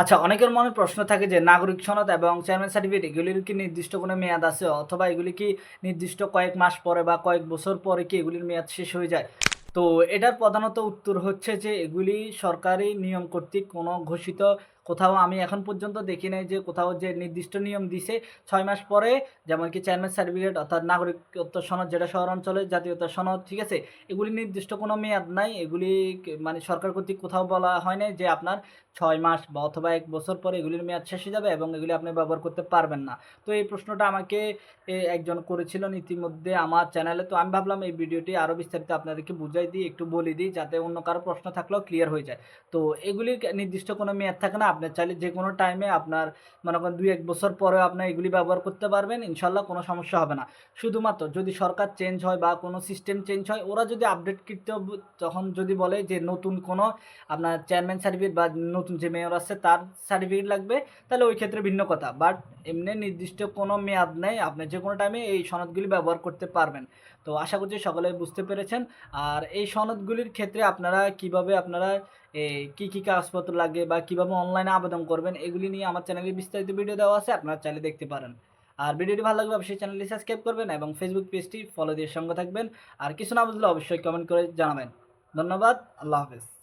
আচ্ছা অনেকের মনে প্রশ্ন থাকে যে নাগরিক সনদ এবং চেয়ারম্যান সার্টিফিকেট এগুলির কি নির্দিষ্ট কোনো মেয়াদ আছে? অথবা এগুলি কি নির্দিষ্ট কয়েক মাস পরে বা কয়েক বছর পরে কি এগুলির মেয়াদ শেষ হয়ে যায়? তো এটার প্রধানত উত্তর হচ্ছে যে এগুলি সরকারি নিয়ম কর্তৃক কোনো ঘোষিত কোথাও আমি এখন পর্যন্ত দেখি নাই যে কোথাও যে নির্দিষ্ট নিয়ম দিছে ছয় মাস পরে, যেমন কি চেয়ারম্যান সার্টিফিকেট অর্থাৎ নাগরিকত্ব সনদ যেটা শহর অঞ্চলের জাতীয়তা সনদ, ঠিক আছে? এগুলি নির্দিষ্ট কোনো মেয়াদ নাই, এগুলি মানে সরকার কর্তৃক কোথাও বলা হয় না যে আপনার ছয় মাস বা অথবা এক বছর পরে এগুলির মেয়াদ শেষ হয়ে যাবে এবং এগুলি আপনি ব্যবহার করতে পারবেন না। তো এই প্রশ্নটা আমাকে একজন করেছিলেন ইতিমধ্যে আমার চ্যানেলে তো আমি ভাবলাম এই ভিডিওটি আরও বিস্তারিত আপনাদেরকে বুঝাই দিই একটু বলে দিই যাতে অন্য কারও প্রশ্ন থাকলেও ক্লিয়ার হয়ে যায়। তো এগুলির নির্দিষ্ট কোনো মেয়াদ থাকে না। আপনার চাইলে যে কোনো টাইমে আপনার মনে করেন দুই, এক বছর পরেও আপনার এগুলি ব্যবহার করতে পারবেন, ইনশাল্লাহ কোনো সমস্যা হবে না। শুধুমাত্র যদি সরকার চেঞ্জ হয় বা কোনো সিস্টেম চেঞ্জ হয়, ওরা যদি আপডেট করতে তখন যদি বলে যে নতুন কোনো আপনার চেয়ারম্যান সার্টিফিকেট বা নতুন যে মেয়র আছে, তার সার্টিফিকেট লাগবে, তাহলে ওই ক্ষেত্রে ভিন্ন কথা। বাট এমনি নির্দিষ্ট কোনো মেয়াদ নেই। আপনি যে কোনো টাইমে এই সনদগুলি ব্যবহার করতে পারবেন। তো আশা করছি সকলে বুঝতে পেরেছেন। আর এই সনদগুলির ক্ষেত্রে আপনারা কীভাবে আপনারা কী কী কাগজপত্র লাগে বা কীভাবে অনলাইনে আবেদন করবেন, এগুলি নিয়ে আমার চ্যানেলে বিস্তারিত ভিডিও দেওয়া আছে, আপনারা চাইলে দেখতে পারেন। আর ভিডিওটি ভালো লাগলে অবশ্যই চ্যানেলটি সাবস্ক্রাইব করবেন এবং ফেসবুক পেজটি ফলো দিয়ে সঙ্গে থাকবেন। আর কিছু না বুঝলে অবশ্যই কমেন্ট করে জানাবেন। ধন্যবাদ, আল্লাহ হাফেজ।